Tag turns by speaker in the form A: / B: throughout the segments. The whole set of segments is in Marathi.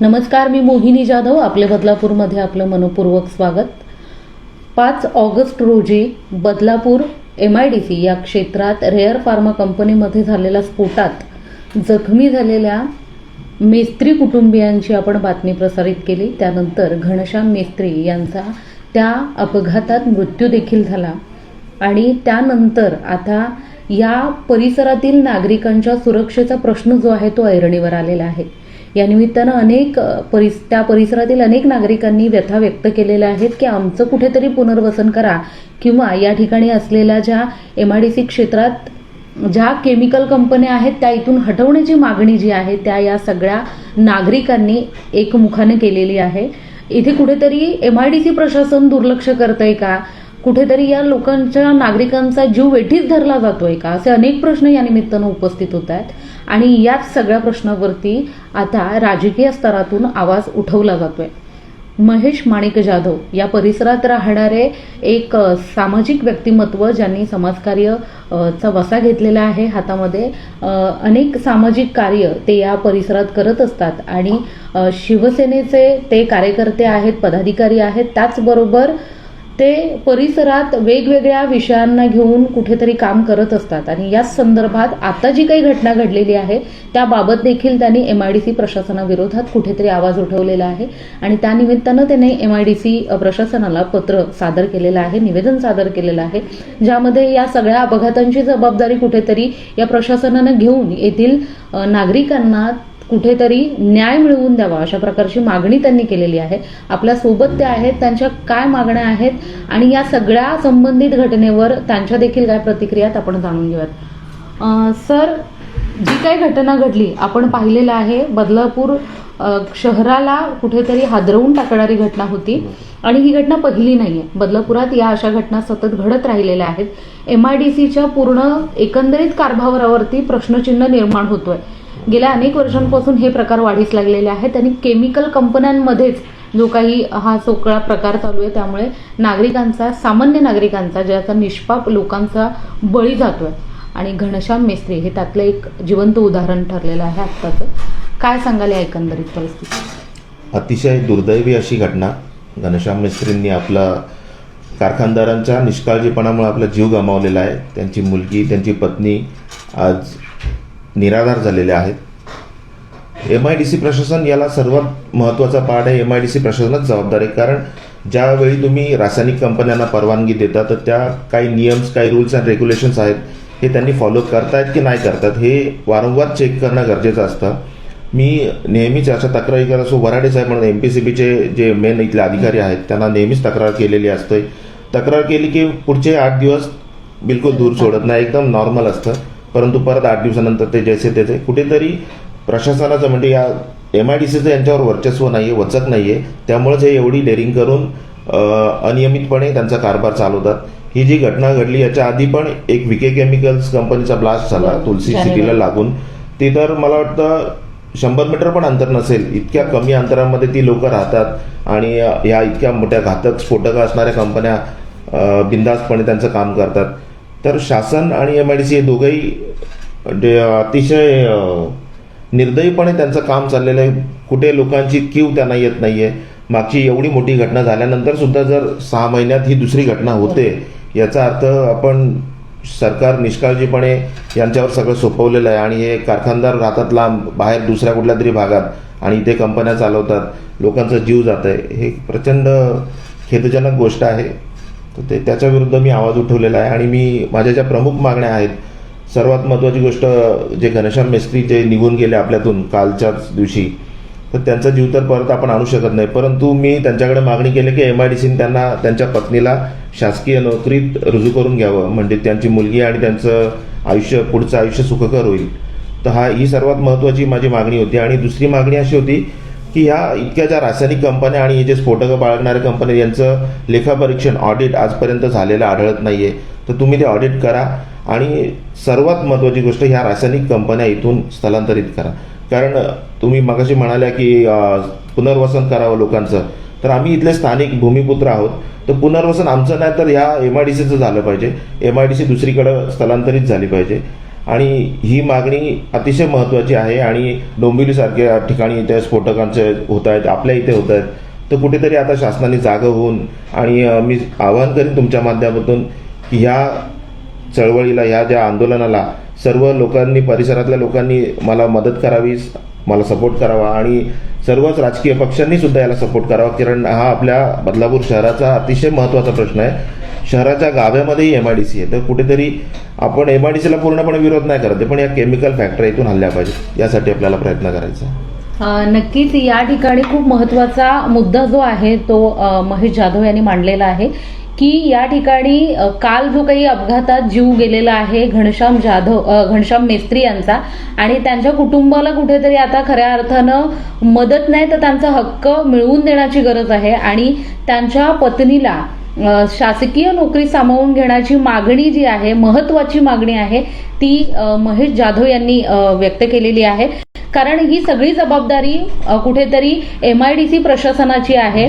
A: नमस्कार मी मोहिनी जाधव आपले बदलापूरमध्ये आपलं मनपूर्वक स्वागत. पाच ऑगस्ट रोजी Badlapur M I D C या क्षेत्रात रेअर फार्मा कंपनीमध्ये झालेल्या स्फोटात जखमी झालेल्या मेस्त्री कुटुंबियांची आपण बातमी प्रसारित केली. त्यानंतर घनश्याम मेस्त्री यांचा त्या अपघातात मृत्यू देखील झाला. आणि त्यानंतर आता या परिसरातील नागरिकांच्या सुरक्षेचा प्रश्न जो आहे तो ऐरणीवर आलेला आहे. या निमित्तानं अनेक परिस त्या परिसरातील अनेक नागरिकांनी व्यथा व्यक्त केलेल्या आहेत की आमचं कुठेतरी पुनर्वसन करा किंवा या ठिकाणी असलेल्या ज्या एम आय डी सी क्षेत्रात ज्या केमिकल कंपन्या आहेत त्या इथून हटवण्याची मागणी जी आहे त्या या सगळ्या नागरिकांनी एकमुखाने केलेली आहे. इथे कुठेतरी एम आय डी सी प्रशासन दुर्लक्ष करतंय का? कुठेतरी या लोकांच्या नागरिकांचा जीव वेठीच धरला जातोय का? असे अनेक प्रश्न या निमित्तानं उपस्थित होत आहेत. आणि याच सगळ्या प्रश्नावरती आता राजकीय स्तरातून आवाज उठवला जातोय. महेश माणिक जाधव या परिसरात राहणारे एक सामाजिक व्यक्तिमत्व ज्यांनी समाजकार्य चा वसा घेतलेला आहे हातामध्ये अनेक सामाजिक कार्य ते या परिसरात करत असतात. आणि शिवसेनेचे ते कार्यकर्ते आहेत पदाधिकारी आहेत. त्याचबरोबर ते परिसरात वेगवेगळ्या विषयांना घेऊन कुठेतरी काम करत असतात. आणि याच संदर्भात आता जी काही घटना घडलेली आहे त्याबाबत देखील त्यांनी एम आय डी सी प्रशासनाविरोधात कुठेतरी आवाज उठवलेला आहे. आणि त्यानिमित्तानं त्यांनी एम आय डी सी प्रशासनाला पत्र सादर केलेलं आहे निवेदन सादर केलेलं आहे ज्यामध्ये या सगळ्या अपघातांची जबाबदारी कुठेतरी या प्रशासनानं घेऊन येथील नागरिकांना कुठेतरी न्याय मिळवून द्यावा अशा प्रकारची मागणी त्यांनी केलेली आहे. आपल्यासोबत ते आहेत त्यांच्या काय मागण्या आहेत आणि या सगळ्या संबंधित घटनेवर त्यांच्या देखील काय प्रतिक्रिया आपण जाणून घेऊयात. सर जी काही घटना घडली आपण पाहिलेलं आहे बदलापूर शहराला कुठेतरी हादरवून टाकणारी घटना होती आणि ही घटना पहिली नाहीये. बदलापुरात या अशा घटना सतत घडत राहिलेल्या आहेत. एम आय डी सीच्या पूर्ण एकंदरीत कारभारावरती प्रश्नचिन्ह निर्माण होतोय. गेल्या अनेक वर्षांपासून हे प्रकार वाढीस लागलेले आहेत. आणि केमिकल कंपन्यांमध्येच जो काही हा सोकळा प्रकार चालू आहे त्यामुळे नागरिकांचा सामान्य नागरिकांचा ज्याचा निष्पाप लोकांचा बळी जातोय. आणि घनश्याम मेस्त्री हे त्यातलं एक जिवंत उदाहरण ठरलेलं आहे आत्ताचं. काय सांगाल या एकंदरीत परिस्थिती?
B: अतिशय दुर्दैवी अशी घटना. घनश्याम मिस्त्रींनी आपला कारखानदारांच्या निष्काळजीपणामुळे आपला जीव गमावलेला आहे. त्यांची मुलगी त्यांची पत्नी आज निराधार झालेले आहेत. एम आय डी सी प्रशासन याला सर्वात महत्त्वाचा पाठ आहे. एम आय डी सी प्रशासनच जबाबदार आहे. कारण ज्यावेळी तुम्ही रासायनिक कंपन्यांना परवानगी देता तर त्या काही नियम्स काही रूल्स अँड रेग्युलेशन्स आहेत हे त्यांनी फॉलो करतायत की नाही करतात हे वारंवार चेक करणं गरजेचं असतं. मी नेहमीच अशा तक्रारी करत असो वराडे साहेब म्हणून एम पी सी बीचे जे मेन इथले अधिकारी आहेत त्यांना नेहमीच तक्रार केलेली असते. तक्रार केली की पुढचे आठ दिवस बिलकुल दूर सोडत नाही एकदम नॉर्मल असतं. परंतु परत आठ दिवसानंतर ते जैसे त्याचे कुठेतरी प्रशासनाचं म्हणजे या एम आय डी सीचं यांच्यावर वर्चस्व नाही आहे वचक नाही आहे त्यामुळेच हे एवढी डेअरिंग करून अनियमितपणे त्यांचा कारभार चालवतात. ही जी घटना घडली याच्या आधी पण एक विके केमिकल्स कंपनीचा ब्लास्ट झाला तुलसी
A: जानेवारी.
B: सिटीला लागून. ती तर मला वाटतं शंभर मीटर पण अंतर नसेल. इतक्या कमी अंतरामध्ये ती लोक राहतात आणि या इतक्या मोठ्या घातक स्फोटक असणाऱ्या कंपन्या अ, बिनधास्तपणे त्यांचं काम करतात. तर शासन आणि एम आय डी सी हे दोघंही म्हणजे अतिशय निर्दयीपणे त्यांचं काम चाललेलं आहे. कुठे लोकांची कीव त्यांना येत नाही आहे मागची एवढी मोठी घटना झाल्यानंतर सुद्धा जर सहा महिन्यात ही दुसरी घटना होते याचा अर्थ आपण सरकार निष्काळजीपणे यांच्यावर सगळं सोपवलेलं आहे आणि हे कारखानदार राहतात लांब बाहेर दुसऱ्या कुठल्या तरी भागात आणि इथे कंपन्या चालवतात लोकांचा जीव जात आहे हे प्रचंड खेदजनक गोष्ट आहे. तर ते त्याच्या विरुद्ध मी आवाज उठवलेला आहे आणि मी माझ्या ज्या प्रमुख मागण्या आहेत सर्वात महत्त्वाची गोष्ट जे घनश्याम मेस्त्री जे निघून गेले आपल्यातून कालच्याच दिवशी तर त्यांचा जीव तर परत आपण आणू शकत नाही. परंतु मी त्यांच्याकडे मागणी केली की एम आय डी सीने त्यांना त्यांच्या पत्नीला शासकीय नोकरीत रुजू करून घ्यावं. म्हणजे त्यांची मुलगी आणि त्यांचं आयुष्य पुढचं आयुष्य सुखकर होईल. तर हा ही सर्वात महत्त्वाची माझी मागणी होती. आणि दुसरी मागणी अशी होती की ह्या इतक्या ज्या रासायनिक कंपन्या आणि हे जे स्फोटकं बाळगणाऱ्या कंपन्या यांचं लेखापरीक्षण ऑडिट आजपर्यंत झालेलं आढळत नाही आहे तर तुम्ही ते ऑडिट करा आणि सर्वात महत्त्वाची गोष्ट ह्या रासायनिक कंपन्या इथून स्थलांतरित करा. कारण तुम्ही मगाशी म्हणाल्या की पुनर्वसन करावं लोकांचं. तर आम्ही इथले स्थानिक भूमिपुत्र आहोत. तर पुनर्वसन आमचं नाही तर ह्या एम आय डी सीचं झालं पाहिजे. एम आय डी सी दुसरीकडं स्थलांतरित झाली पाहिजे. आणि ही मागणी अतिशय महत्त्वाची आहे आणि डोंबिवलीसारख्या ठिकाणी इथे स्फोटकांचे होत आहेत आपल्या इथे होत आहेत. तर कुठेतरी आता शासनाने जागं होऊन आणि मी आवाहन करीन तुमच्या माध्यमातून की ह्या चळवळीला ह्या ज्या आंदोलनाला सर्व लोकांनी परिसरातल्या लोकांनी मला मदत करावी मला सपोर्ट करावा. आणि सर्वच राजकीय पक्षांनी सुद्धा याला सपोर्ट करावा. कारण हा आपल्या बदलापूर शहराचा अतिशय महत्त्वाचा प्रश्न आहे. शहराच्या गाव्यामध्येही एम आय डी सी आहे. तर कुठेतरी आपण एम आय डी सीला पूर्णपणे विरोध नाही करत. आहे, पण या केमिकल फॅक्टरी इथून हल्ल्या पाहिजेत. यासाठी आपल्याला प्रयत्न करायचा
A: नक्कीच. या ठिकाणी खूप महत्त्वाचा मुद्दा जो आहे तो महेश जाधव यांनी मांडलेला आहे. की या ठिकाणी काल जो काही अपघातात जीव गेलेला आहे घनश्याम जाधव घनश्याम मेस्त्री यांचा आणि त्यांच्या कुटुंबाला कुठेतरी आता खऱ्या अर्थानं मदत नाही तर त्यांचा हक्क मिळवून देण्याची गरज आहे आणि त्यांच्या पत्नीला शासकीय नोकरी सामावून घेण्याची मागणी जी आहे महत्वाची मागणी आहे ती महेश जाधव यांनी व्यक्त केलेली आहे. कारण ही सगळी जबाबदारी कुठेतरी एम आय डी सी प्रशासनाची आहे.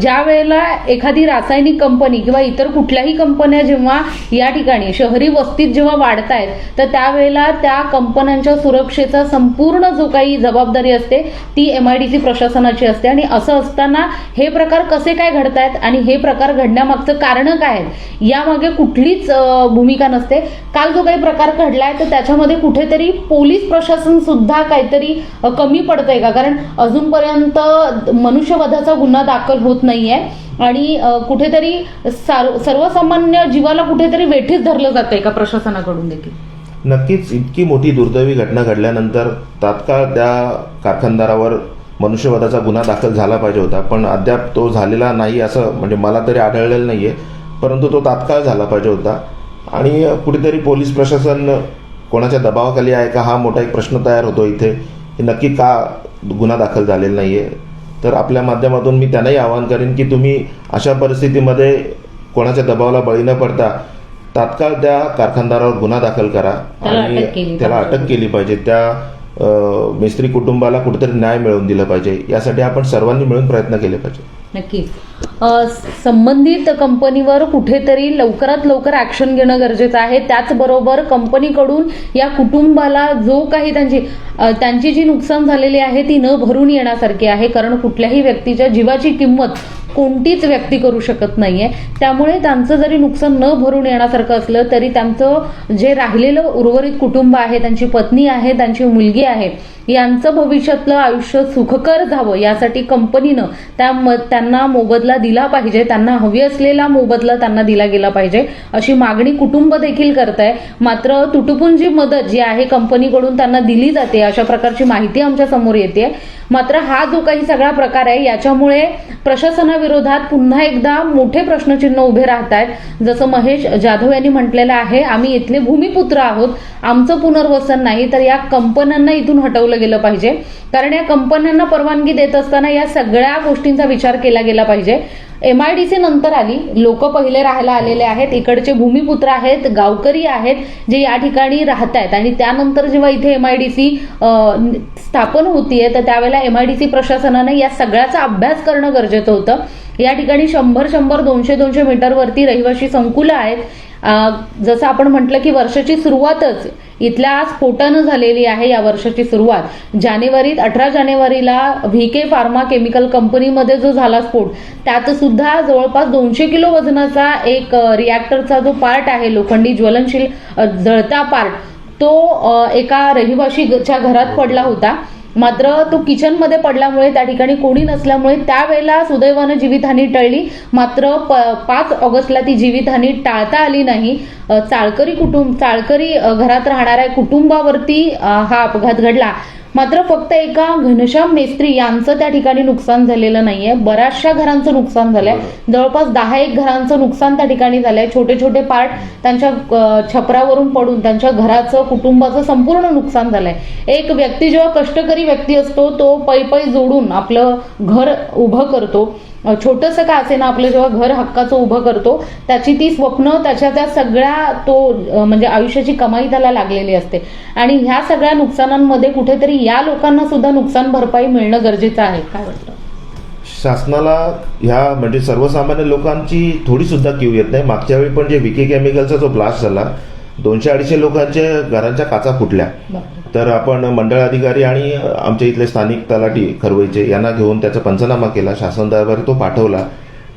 A: ज्या वेळेला एखादी रासायनिक कंपनी किंवा इतर कुठल्याही कंपन्या जेव्हा या ठिकाणी शहरी वस्तीत जेव्हा वाढतायत तर त्यावेळेला त्या कंपन्यांच्या सुरक्षेचा संपूर्ण जो काही जबाबदारी असते ती एम आय डी सी प्रशासनाची असते. आणि असं असताना हे प्रकार कसे काय घडतायत आणि हे प्रकार घडण्यामागचं कारण काय आहेत यामागे कुठलीच भूमिका नसते. काल जो काही प्रकार घडलाय तर त्याच्यामध्ये कुठेतरी पोलीस प्रशासन सुद्धा काहीतरी कमी पडतंय का? कारण अजूनपर्यंत मनुष्यवधाचा गुन्हा दाखल होत नाहीये आणि कुठेतरी सार- सर्वसामान्य जीवाला कुठेतरी वेठीच धरलं जातंय का प्रशासनाकडून देखील?
B: नक्कीच. इतकी मोठी दुर्दैवी घटना घडल्यानंतर तात्काळ त्या कारखानदारावर मनुष्यवधाचा गुन्हा दाखल झाला पाहिजे होता. पण अद्याप तो झालेला नाही असं म्हणजे मला तरी आढळलेलं नाहीये. परंतु तो तात्काळ झाला पाहिजे होता. आणि कुठेतरी पोलीस प्रशासन कोणाच्या दबावाखाली आहे का? हा मोठा एक प्रश्न तयार होतो इथे की नक्की का गुन्हा दाखल झालेला नाहीये? तर आपल्या माध्यमातून मी त्यांनाही आवाहन करेन की तुम्ही अशा परिस्थितीमध्ये कोणाच्या दबावाला बळी न पडता तात्काळ त्या कारखानदारावर गुन्हा दाखल करा आणि त्याला. अटक केली पाहिजे. त्या मिस्त्री कुटुंबाला कुठेतरी न्याय मिळवून दिला पाहिजे. यासाठी आपण सर्वांनी मिळून प्रयत्न केले पाहिजे.
A: नक्कीच. संबंधित कंपनीवर कुठेतरी लवकरात लवकर ॲक्शन घेणं गरजेचं आहे. त्याचबरोबर कंपनीकडून या कुटुंबाला जो काही त्यांची त्यांची जी नुकसान झालेली आहे ती न भरून येण्यासारखी आहे. कारण कुठल्याही व्यक्तीच्या जीवाची किंमत कोणतीच व्यक्ती करू शकत नाहीये. त्यामुळे त्यांचं जरी नुकसान न भरून येण्यासारखं असलं तरी त्यांचं जे राहिलेलं उर्वरित कुटुंब आहे त्यांची पत्नी आहे त्यांची मुलगी आहे यांचं भविष्यातलं आयुष्य सुखकर जावं यासाठी कंपनीनं त्या त्यांना मोबद मोबदला दिला पाहिजे त्यांना हवी असलेला मोबदला त्यांना दिला गेला पाहिजे अशी मागणी कुटुंब देखील करत आहे मात्र तुटपुंजी जी मदत जी आहे कंपनीकडून त्यांना दिली जाते अशा प्रकारची माहिती आमच्यासमोर येते मात्र हा जो काही सगळा प्रकार आहे याच्यामुळे प्रशासनाविरोधात पुन्हा एकदा मोठे प्रश्नचिन्ह उभे राहत आहेत जसं महेश जाधव यांनी म्हटलेलं आहे आम्ही इथले भूमिपुत्र आहोत आमचं पुनर्वसन नाही तर या कंपन्यांना इथून हटवलं गेलं पाहिजे. कारण या कंपन्यांना परवानगी देत असताना या सगळ्या गोष्टींचा विचार केला गेला पाहिजे. एम आय डी सी नंतर आली. लोक पहिले राहायला आलेले आहेत. इकडचे भूमिपुत्र आहेत गावकरी आहेत जे या ठिकाणी राहत आहेत आणि त्यानंतर जेव्हा इथे एम आय डी सी स्थापन होतीये तर त्यावेळेला एम आय डी सी प्रशासनाने या सगळ्याचा अभ्यास करणं गरजेचं होतं. या ठिकाणी शंभर शंभर दोनशे दोनशे मीटरवरती रहिवाशी संकुलं आहेत. जसं आपण म्हटलं की वर्षाची सुरुवातच इथल्या स्फोटानं झालेली आहे या वर्षाची सुरुवात. जानेवारीत अठरा जानेवारीला व्ही के फार्मा केमिकल कंपनीमध्ये जो झाला स्फोट त्यात सुद्धा जवळपास दोनशे किलो वजनाचा एक रिॲक्टरचा जो पार्ट आहे लोखंडी ज्वलनशील जळता पार्ट तो एका रहिवाशीच्या घरात पडला होता. मात्र तो किचनमध्ये पडल्यामुळे त्या ठिकाणी कोणी नसल्यामुळे त्यावेळेला सुदैवानं जीवितहानी टळली. मात्र प पाच ऑगस्टला ती जीवितहानी टाळता आली नाही. चाळकरी कुटुंब चाळकरी घरात राहणाऱ्या कुटुंबावरती हा अपघात घडला. मात्र फक्त एका घनश्याम मेस्त्री यांचं त्या ठिकाणी नुकसान झालेलं नाहीये. बऱ्याचशा घरांचं नुकसान झालंय. जवळपास दहा एक घरांचं नुकसान त्या ठिकाणी झालंय. छोटे छोटे पार्ट त्यांच्या छपरावरून पडून त्यांच्या घराचं कुटुंबाचं संपूर्ण नुकसान झालंय. एक व्यक्ती जेव्हा कष्टकरी व्यक्ती असतो तो पै पै जोडून आपलं घर उभं करतो. छोटंसं का असे ना आपलं जेव्हा घर हक्काचं उभं करतो त्याची ती स्वप्न त्याच्या त्या सगळ्या तो म्हणजे आयुष्याची कमाई त्याला लागलेली असते. आणि ह्या सगळ्या नुकसानांमध्ये कुठेतरी या लोकांना सुद्धा नुकसान भरपाई मिळणं गरजेचं आहे. काय वाटतं?
B: शासनाला ह्या म्हणजे सर्वसामान्य लोकांची थोडी सुद्धा क्यू येत नाही. मागच्या वेळी पण जे विके केमिकलचा जो ब्लास्ट झाला दोनशे अडीचशे लोकांच्या घरांच्या काचा फुटल्या. तर आपण मंडळ अधिकारी आणि आमच्या इथले स्थानिक तलाठी खरवईचे यांना घेऊन त्याचा पंचनामा केला. शासन दरबारी तो पाठवला.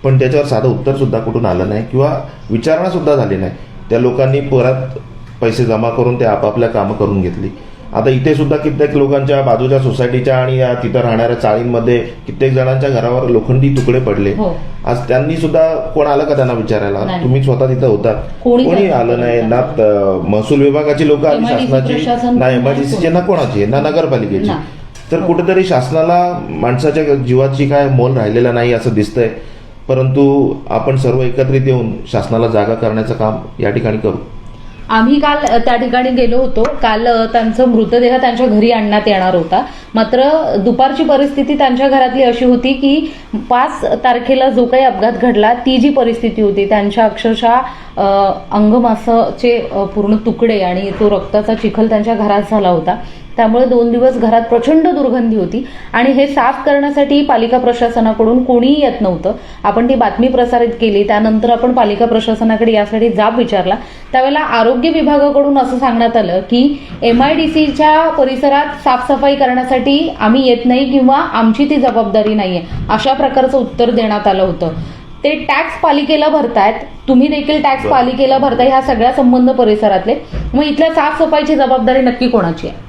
B: पण त्याच्यावर साधं उत्तर सुद्धा कुठून आलं नाही किंवा विचारणा सुद्धा झाली नाही. त्या लोकांनी परत पैसे जमा करून ते आपापल्या कामं करून घेतली. आता इथे सुद्धा कित्येक लोकांच्या बाजूच्या सोसायटीच्या आणि तिथं राहणाऱ्या चाळींमध्ये कित्येक जणांच्या घरावर लोखंडी तुकडे पडले.
A: हो.
B: आज त्यांनी सुद्धा कोण आलं का त्यांना विचारायला. तुम्ही स्वतः तिथं होता.
A: कोणी
B: आलं नाही? ना महसूल विभागाची लोक आली
A: MIDC
B: शासनाची? ना एमआयडीसीची ना कोणाची? ना नगरपालिकेची. तर कुठेतरी शासनाला माणसाच्या जीवाची काय मोल राहिलेला नाही असं दिसतंय. परंतु आपण सर्व एकत्रित येऊन शासनाला जागा करण्याचं काम या ठिकाणी करू.
A: आम्ही काल त्या ठिकाणी गेलो होतो. काल त्यांचं मृतदेह त्यांच्या घरी आणण्यात येणार होता. मात्र दुपारची परिस्थिती त्यांच्या घरातली अशी होती की पाच तारखेला जो काही अपघात घडला ती जी परिस्थिती होती त्यांच्या अक्षरशः अंगमासाचे पूर्ण तुकडे आणि तो रक्ताचा चिखल त्यांच्या घरात झाला होता. त्यामुळे दोन दिवस घरात प्रचंड दुर्गंधी होती आणि हे साफ करण्यासाठी पालिका प्रशासनाकडून कोणीही येत नव्हतं. आपण ती बातमी प्रसारित केली त्यानंतर आपण पालिका प्रशासनाकडे यासाठी जाब विचारला. त्यावेळेला आरोग्य विभागाकडून असं सांगण्यात आलं की एम आय डी सीच्या परिसरात साफसफाई करण्यासाठी आम्ही येत नाही किंवा आमची ती जबाबदारी नाहीये. अशा प्रकारचं उत्तर देण्यात आलं होतं. ते टॅक्स पालिकेला भरतायत. तुम्ही देखील टॅक्स. पालिकेला भरताय ह्या सगळ्या संबंध परिसरातले. मग इथल्या साफसफाईची जबाबदारी नक्की कोणाची आहे?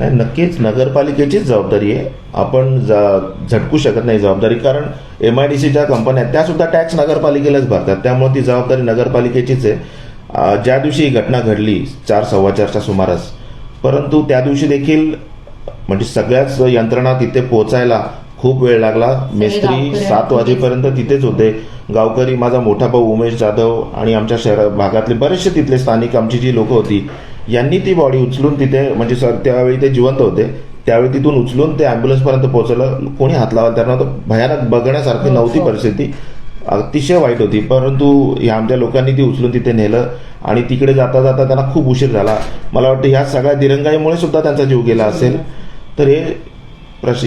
B: नाही नक्कीच नगरपालिकेचीच जबाबदारी आहे. आपण झटकू शकत नाही जबाबदारी. कारण एम आय डी सीच्या कंपन्या त्या सुद्धा टॅक्स नगरपालिकेलाच भरतात. त्यामुळे ती जबाबदारी नगरपालिकेचीच आहे. ज्या दिवशी ही घटना घडली चार सव्वा चारच्या सुमारास परंतु त्या दिवशी देखील म्हणजे सगळ्याच यंत्रणा तिथे पोहोचायला खूप वेळ लागला. मेस्त्री सात वाजेपर्यंत तिथेच होते. गावकरी माझा मोठा भाऊ उमेश जाधव आणि आमच्या शहर भागातले बरेचसे तिथले स्थानिक आमची जी लोक होती यांनी ती बॉडी उचलून तिथे म्हणजे सर त्यावेळी ते जिवंत होते. त्यावेळी तिथून उचलून ते अँब्युलन्स पर्यंत पोहोचवलं कोणी हात लावायला त्यांना तर भयानक बघण्यासारखी
A: हो,
B: नव्हती
A: हो.
B: परिस्थिती. अतिशय वाईट होती. परंतु या आमच्या लोकांनी ती उचलून तिथे नेलं आणि तिकडे जाता जाता त्यांना खूप उशीर झाला. मला वाटतं ह्या सगळ्या दिरंगाईमुळे सुद्धा त्यांचा जीव गेला असेल. तर हे प्रश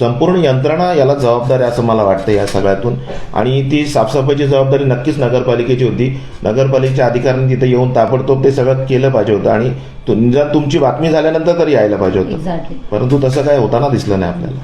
B: संपूर्ण यंत्रणा याला जबाबदार आहे असं मला वाटतं या सगळ्यातून. आणि ती साफसफाईची जबाबदारी नक्कीच नगरपालिकेची होती. नगरपालिकेच्या अधिकाऱ्यांनी तिथे येऊन ताबडतोब ते सगळं केलं पाहिजे होतं. आणि तु- निदान तुमची बातमी झाल्यानंतर तरी यायला पाहिजे होतं. परंतु तसं काय होताना दिसलं नाही आपल्याला.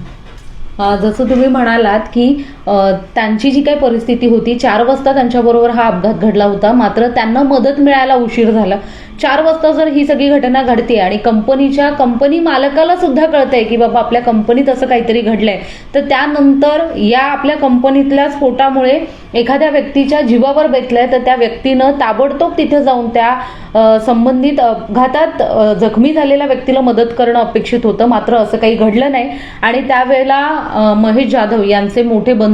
A: जसं तुम्ही म्हणालात की त्यांची जी काही परिस्थिती होती चार वाजता त्यांच्याबरोबर हा अपघात घडला होता. मात्र त्यांना मदत मिळायला उशीर झाला. चार वाजता जर ही सगळी घटना घडते आणि कंपनीच्या कंपनी मालकाला सुद्धा कळतंय की बाबा आपल्या कंपनीत असं काहीतरी घडलंय तर त्यानंतर या आपल्या कंपनीतल्या स्फोटामुळे एखाद्या व्यक्तीच्या जीवावर बेतलंय तर त्या व्यक्तीनं ताबडतोब तिथे जाऊन त्या संबंधित अपघातात जखमी झालेल्या व्यक्तीला मदत करणं अपेक्षित होतं. मात्र असं काही घडलं नाही. आणि त्यावेळेला महेश जाधव यांचे मोठे बंधू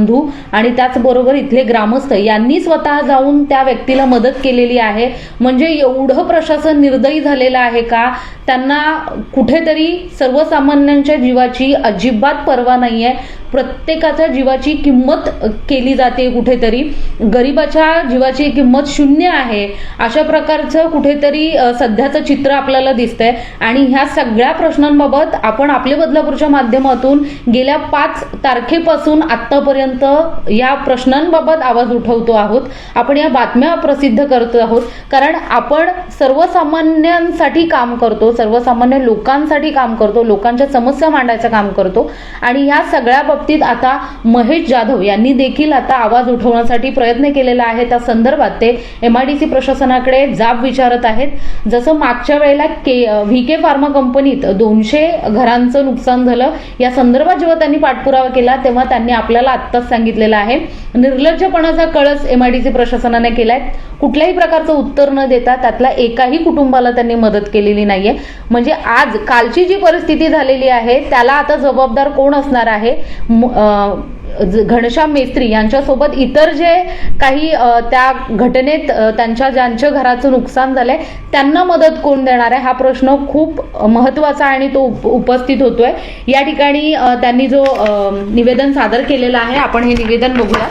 A: आणि त्याचबरोबर इथले ग्रामस्थ यांनी स्वतः जाऊन त्या व्यक्तीला मदत केलेली आहे. म्हणजे एवढं प्रशासन निर्दयी झालेलं आहे का? त्यांना कुठेतरी सर्वसामान्यांच्या जीवाची अजिबात पर्वा नाहीये. प्रत्येकाच्या जीवाची किंमत केली जाते कुठेतरी. गरिबाच्या जीवाची किंमत शून्य आहे. अशा प्रकारचं कुठेतरी सध्याचं चित्र आपल्याला दिसतंय. आणि ह्या सगळ्या प्रश्नांबाबत आपण आपले बदलापूरच्या माध्यमातून गेल्या पाच तारखेपासून आतापर्यंत या प्रश्नांबाबत आवाज उठवतो आहोत. आपण या बातम्या प्रसिद्ध करतो आहोत. कारण आपण सर्वसामान्यांसाठी काम करतो सर्वसामान्य लोकांसाठी काम करतो लोकांच्या समस्या मांडायचं काम करतो. आणि ह्या सगळ्या बाबतीत आता महेश जाधव यांनी देखील आता आवाज उठवण्यासाठी प्रयत्न केलेला आहे. त्या संदर्भात ते एमआयडीसी प्रशासनाकडे जाब विचारत आहेत. जसं मागच्या वेळेला के व्ही के फार्मा कंपनीत दोनशे घरांचं नुकसान झालं या संदर्भात जेव्हा त्यांनी पाठपुरावा केला तेव्हा त्यांनी आपल्याला आत्ताच सांगितलेलं आहे. निर्लज्जपणाचा कळस एमआयडीसी प्रशासनाने केलाय. कुठल्याही प्रकारचं उत्तर न देता त्यातल्या एकाही कुटुंबाला त्यांनी मदत केलेली नाहीये. म्हणजे आज कालची जी परिस्थिती झालेली आहे त्याला आता जबाबदार कोण असणार आहे? घनश्याम मेस्त्री यांच्यासोबत इतर जे काही त्या घटनेत त्यांच्या ज्यांच्या घराचं नुकसान झालंय त्यांना मदत कोण देणार आहे? हा प्रश्न खूप महत्त्वाचा आणि तो उप- उपस्थित होतोय. या ठिकाणी त्यांनी जो निवेदन सादर केलेलं आहे आपण हे निवेदन बघूया.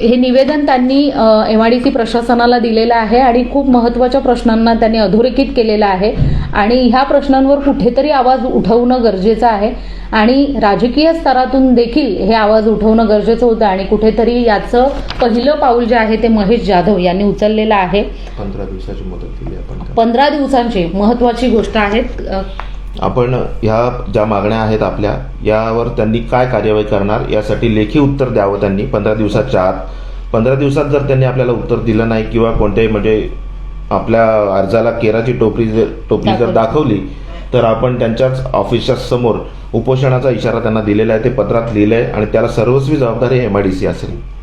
A: हे निवेदन त्यांनी एम आय डी सी प्रशासनाला दिलेलं आहे आणि खूप महत्त्वाच्या प्रश्नांना त्यांनी अधोरेखित केलेलं आहे. आणि ह्या प्रश्नांवर कुठेतरी आवाज उठवणं गरजेचं आहे. आणि राजकीय स्तरातून देखील हे आवाज उठवणं गरजेचं होतं आणि कुठेतरी याचं पहिलं पाऊल जे आहे ते महेश जाधव यांनी उचललेलं आहे.
B: पंधरा दिवसाची मुदत.
A: पंधरा दिवसांची महत्त्वाची गोष्ट आहे
B: आपण ह्या ज्या मागण्या आहेत आपल्या यावर त्यांनी काय कार्यवाही करणार यासाठी लेखी उत्तर द्यावं त्यांनी. पंधरा दिवसाच्या आत. पंधरा दिवसात जर त्यांनी आपल्याला उत्तर दिलं नाही किंवा कोणत्याही म्हणजे आपल्या अर्जाला केराची टोपली जर टोपली जर
A: दाखवली.
B: तर आपण त्यांच्याच ऑफिसच्या समोर उपोषणाचा इशारा त्यांना दिलेला आहे ते पत्रात लिहिलं आहे आणि त्याला सर्वस्वी जबाबदारी एम आय डी सी असेल.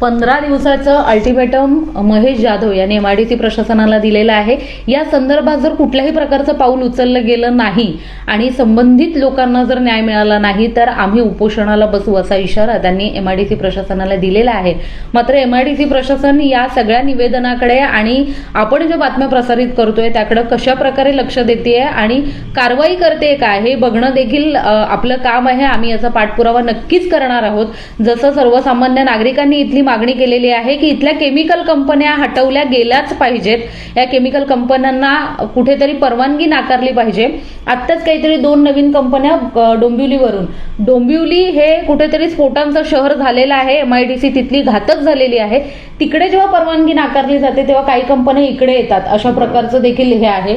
A: पंधरा दिवसाचं अल्टिमेटम महेश जाधव यांनी एमआयडीसी प्रशासनाला दिलेलं आहे. या संदर्भात जर कुठल्याही प्रकारचं पाऊल उचललं गेलं नाही आणि संबंधित लोकांना जर न्याय मिळाला नाही तर आम्ही उपोषणाला बसू असा इशारा त्यांनी एमआयडीसी प्रशासनाला दिलेला आहे. मात्र एमआयडीसी प्रशासन या सगळ्या निवेदनाकडे आणि आपण ज्या बातम्या प्रसारित करतोय त्याकडे कशा प्रकारे लक्ष देते आणि कारवाई करते का हे बघणं देखील आपलं काम आहे. आम्ही याचा पाठपुरावा नक्कीच करणार आहोत. जसं सर्वसामान्य नागरिकांनी इथली मागणी केलेली आहे की इथल्या केमिकल कंपन्या हटवल्या गेल्याच पाहिजेत. या केमिकल कंपन्यांना कुठेतरी परवानगी नाकारली पाहिजे. आत्ताच काहीतरी दोन नवीन कंपन्या डोंबिवलीवरून. डोंबिवली हे कुठेतरी स्फोटांचं शहर झालेलं आहे. एमआयडीसी तिथली घातक झालेली आहे. तिकडे जेव्हा परवानगी नाकारली जाते तेव्हा काही कंपन्या इकडे येतात. अशा प्रकारचं देखील हे आहे.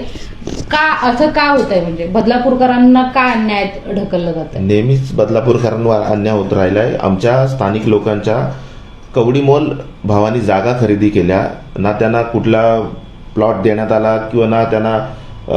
A: का असं का होत आहे म्हणजे? बदलापूरकरांना का अन्याय ढकललं जात
B: नेहमीच बदलापूरकरांवर अन्याय होत राहिलाय. आमच्या स्थानिक लोकांच्या कवडीमोल भावानी जागा खरेदी केल्या. ना त्यांना कुठला प्लॉट देण्यात आला किंवा ना त्यांना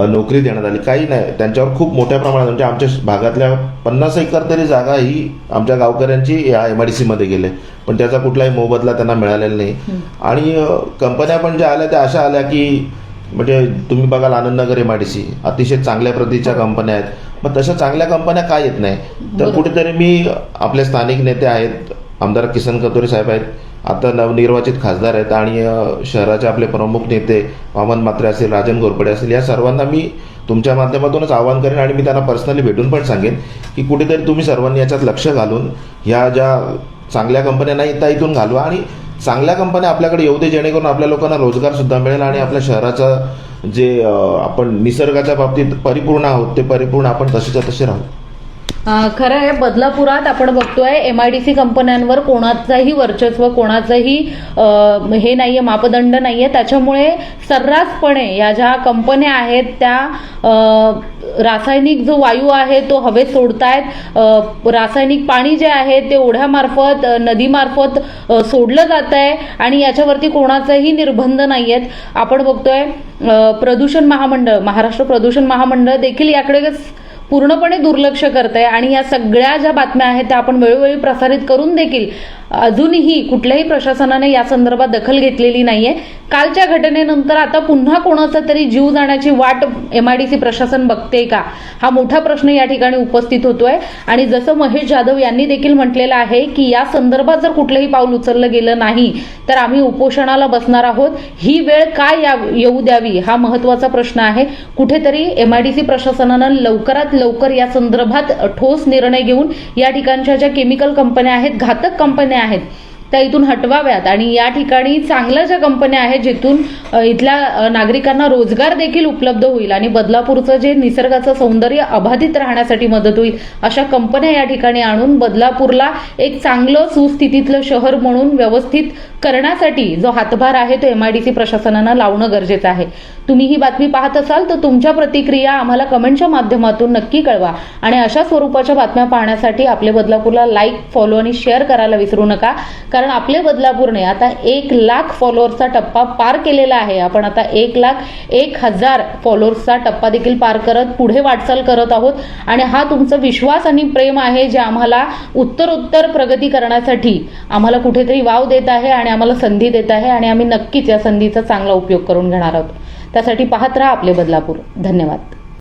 B: नोकरी देण्यात आली. काही नाही. त्यांच्यावर खूप मोठ्या प्रमाणात म्हणजे आमच्या भागातल्या पन्नास एकर तरी जागा ही आमच्या गावकऱ्यांची या एम आय डी सीमध्ये गेले. पण त्याचा कुठलाही मोबदला त्यांना मिळालेला नाही. आणि कंपन्या पण ज्या आल्या त्या अशा आल्या की म्हणजे तुम्ही बघाल Anandnagar M I D C अतिशय चांगल्या प्रतीच्या कंपन्या आहेत. मग तशा चांगल्या कंपन्या काय येत नाही? तर. कुठेतरी मी आपले स्थानिक नेते आहेत. आमदार किसन कतोरे साहेब आहेत. आता नवनिर्वाचित खासदार आहेत आणि शहराचे आपले प्रमुख नेते वामन मात्रे असेल राजन घोरपडे असेल या सर्वांना मी तुमच्या माध्यमातूनच आवाहन करेन आणि मी त्यांना पर्सनली भेटून पण सांगेन की कुठेतरी तुम्ही सर्वांनी याच्यात लक्ष घालून ह्या ज्या चांगल्या कंपन्या नाही त्या इथून घालवा आणि चांगल्या कंपन्या आपल्याकडे येऊ दे जेणेकरून आपल्या लोकांना रोजगारसुद्धा मिळेल आणि आपल्या शहराचं जे आपण निसर्गाच्या बाबतीत परिपूर्ण आहोत ते परिपूर्ण आपण तसेच्या तसे राहू.
A: खरं आहे बदलापुरात आपण बघतोय एम आय डी सी कंपन्यांवर कोणाचाही वर्चस्व कोणाचंही हे नाहीये मापदंड नाहीये. त्याच्यामुळे सर्रासपणे या ज्या कंपन्या आहेत त्या रासायनिक जो वायू आहे तो हवेत सोडतायत. रासायनिक पाणी जे आहे ते ओढ्यामार्फत नदीमार्फत सोडलं जात आहे आणि याच्यावरती कोणाचंही निर्बंध नाही आहेत आपण बघतोय प्रदूषण महामंडळ महाराष्ट्र प्रदूषण महामंडळ देखील याकडे पूर्णपणे दुर्लक्ष करत आहे आणि या सगळ्या ज्या बातम्या आहेत त्या आपण वेळोवेळी प्रसारित करून देखील अजूनही कुठल्याही प्रशासनाने या संदर्भात दखल घेतलेली नाहीये. कालच्या घटनेनंतर आता पुन्हा कोणाचा तरी जीव जाण्याची वाट एमआयडीसी प्रशासन बघते का? हा मोठा प्रश्न या ठिकाणी उपस्थित होतोय. आणि जसं महेश जाधव यांनी देखील म्हटलेलं आहे की या संदर्भात जर कुठलंही पाऊल उचललं गेलं नाही तर आम्ही उपोषणाला बसणार आहोत. ही वेळ काय या येऊ द्यावी? हा महत्त्वाचा प्रश्न आहे. कुठेतरी एमआयडीसी प्रशासनानं लवकरात लवकर या संदर्भात ठोस निर्णय घेऊन या ठिकाणच्या ज्या केमिकल कंपन्या आहेत घातक कंपन्या आहेत. त्या इथून हटवाव्यात. आणि या ठिकाणी चांगल्या ज्या कंपन्या आहेत जिथून इथल्या नागरिकांना रोजगार देखील उपलब्ध होईल आणि बदलापूरचं जे निसर्गाचं सौंदर्य अबाधित राहण्यासाठी मदत होईल अशा कंपन्या या ठिकाणी आणून बदलापूरला एक चांगलं सुस्थितीतलं शहर म्हणून व्यवस्थित करण्यासाठी जो हातभार आहे तो एमआयडीसी प्रशासनानं लावणं गरजेचं आहे. तुम्ही ही बातमी पाहत असाल तर तुमच्या प्रतिक्रिया आम्हाला कमेंटच्या माध्यमातून नक्की कळवा. आणि अशा स्वरूपाच्या बातम्या पाहण्यासाठी आपले बदलापूरला लाईक फॉलो आणि शेअर करायला विसरू नका. कारण आपले बदलापूरने आता एक लाख फॉलोअर्सचा टप्पा पार केलेला आहे. आपण आता एक लाख एक हजार फॉलोअर्सचा टप्पा देखील पार करत पुढे वाटचाल करत आहोत. आणि हा तुमचा विश्वास आणि प्रेम आहे जे आम्हाला उत्तरोत्तर प्रगती करण्यासाठी आम्हाला कुठेतरी वाव देत आहे आणि आम्हाला संधी देत आहे आणि आम्ही नक्कीच या संधीचा चांगला उपयोग करून घेणार आहोत. त्यासाठी पाहत राहा आपले बदलापूर. धन्यवाद.